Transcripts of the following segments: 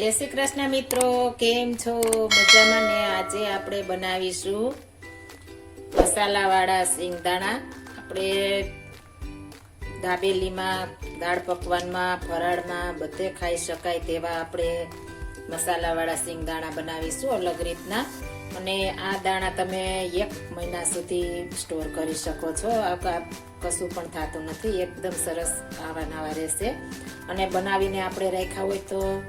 જય શ્રી કૃષ્ણ મિત્રો, કેમ છો? મજામાં ને? આજે આપણે બનાવીશું મસાલાવાળા સિંગદાણા આપણે દાબેલીમાં, દાળ પકવાનમાં, ફરાળમાં બધે ખાઈ શકાય તેવા આપણે મસાલાવાળા સિંગદાણા બનાવીશું અલગ રીતના. અને આ દાણા તમે એક મહિના સુધી સ્ટોર કરી શકો છો. કશું પણ થતું નથી. એકદમ સરસ આવા નવા રહેશે. અને બનાવીને આપણે રાખ્યા હોય તો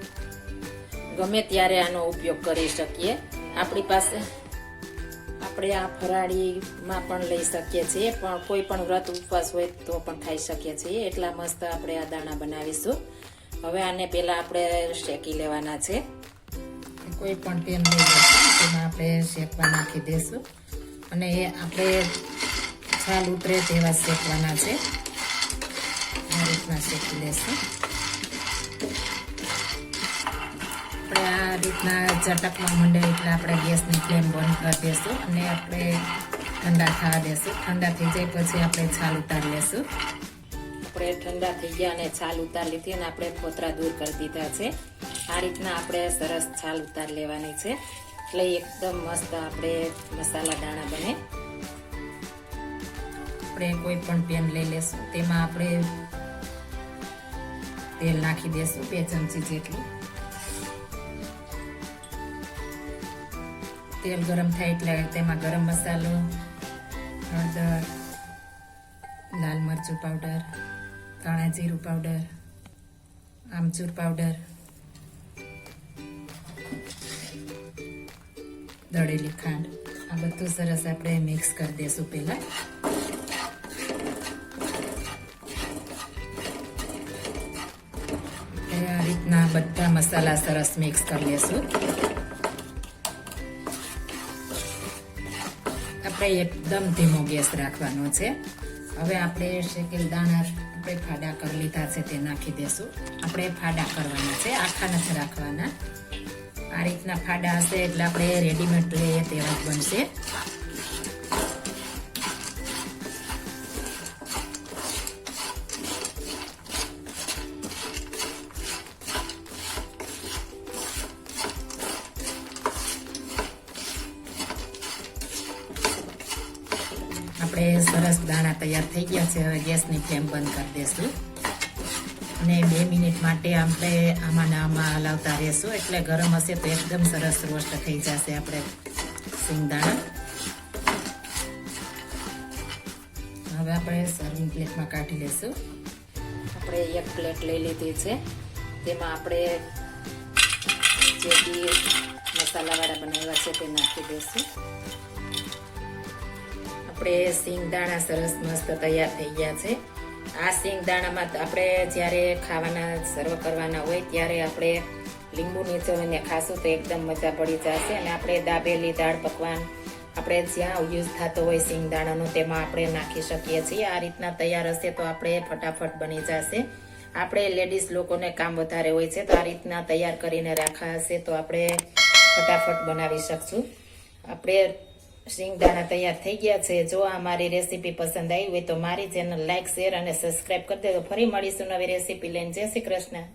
ગમે ત્યારે આનો ઉપયોગ કરી શકીએ. આપણી પાસે આપણે આ ફરાળીમાં પણ લઈ શકીએ છીએ, પણ કોઈ પણ વ્રત ઉપવાસ હોય તો પણ ખાઈ શકીએ છીએ. એટલા મસ્ત આપણે આ દાણા બનાવીશું. હવે આને પહેલાં આપણે શેકી લેવાના છે. કોઈ પણ પેન તેમાં આપણે શેકવા નાખી દઈશું અને એ આપણે છાલ ઉતરે તેવા શેકવાના છે. આ રીતના શેકી લેશું. આપણે આ રીતના ઝટકવા માંડે એટલે આપણે ગેસની ફ્લેમ બંધ કરી દઈશું અને આપણે ઠંડા થવા દઈશું ઠંડા થઈ જાય પછી આપણે છાલ ઉતારી લેશું. આપણે ઠંડા થઈ ગયા અને છાલ ઉતારી લીધી અને આપણે ફોતરા દૂર કરી દીધા છે. આ રીતના આપણે સરસ છાલ ઉતારી લેવાની છે. એટલે એકદમ મસ્ત આપણે મસાલા દાણા બને. આપણે કોઈ પણ પેન લઈ લેશું. તેમાં આપણે તેલ નાખી દેશું બે ચમચી જેટલું. તેલ ગરમ થાય એટલે તેમાં ગરમ મસાલો, હળદર, લાલ મરચું પાવડર ધાણા જીરું પાવડર આમચૂર પાવડર દળેલી ખાંડ. આ બધું સરસ આપણે મિક્સ કરી દઈશું પહેલાં. આ રીતના બધા મસાલા સરસ મિક્સ કરી લેશું. આપણે એકદમ ધીમો ગેસ રાખવાનો છે. હવે આપણે શેકેલ દાણા આપણે ફાડા કરી લીધા છે તે નાખી દેશું. આપણે ફાડા કરવાના છે, આખા નથી રાખવાના. આ રીતના ફાડા હશે એટલે આપણે રેડીમેડ લઈએ તેવા બનશે. આપણે સરસ દાણા તૈયાર થઈ ગયા છે. હવે ગેસની ફ્લેમ બંધ કરી દઈશું અને બે મિનિટ માટે આપણે આમાં આમાં હલાવતા રહેશું. એટલે ગરમ હશે તો એકદમ સરસ રોસ્ટ થઈ જશે આપણે સિંગદાણા. હવે આપણે સર્વિંગ પ્લેટમાં કાઢી લેશું. આપણે એક પ્લેટ લઈ લીધી છે. તેમાં આપણે જે બી મસાલાવાળા બનાવ્યા છે તે નાખી દઈશું આપણે સિંગદાણા સરસ મસ્ત તૈયાર થઈ ગયા છે. આ સિંગદાણામાં આપણે જ્યારે ખાવાના, સર્વ કરવાના હોય ત્યારે આપણે લીંબુ નીચોવીને ખાશું તો એકદમ મજા પડી જશે. અને આપણે દાબેલી દાળ પકવાન આપણે જ્યાં યુઝ થતો હોય સિંગદાણાનો તેમાં આપણે નાખી શકીએ છીએ. આ રીતના તૈયાર હશે તો આપણે ફટાફટ બની જશે. આપણે લેડીઝ લોકોને કામ વધારે હોય છે તો આ રીતના તૈયાર કરીને રાખા હશે તો આપણે ફટાફટ બનાવી શકશું. આપણે સિંગદાણા તૈયાર થઈ ગયા છે. જો આ મારી રેસીપી પસંદ આવી હોય તો મારી ચેનલ લાઇક શેર અને સબસ્ક્રાઇબ કરી દેજો. ફરી મળીશું નવી રેસીપી લઈને. જય શ્રી કૃષ્ણ.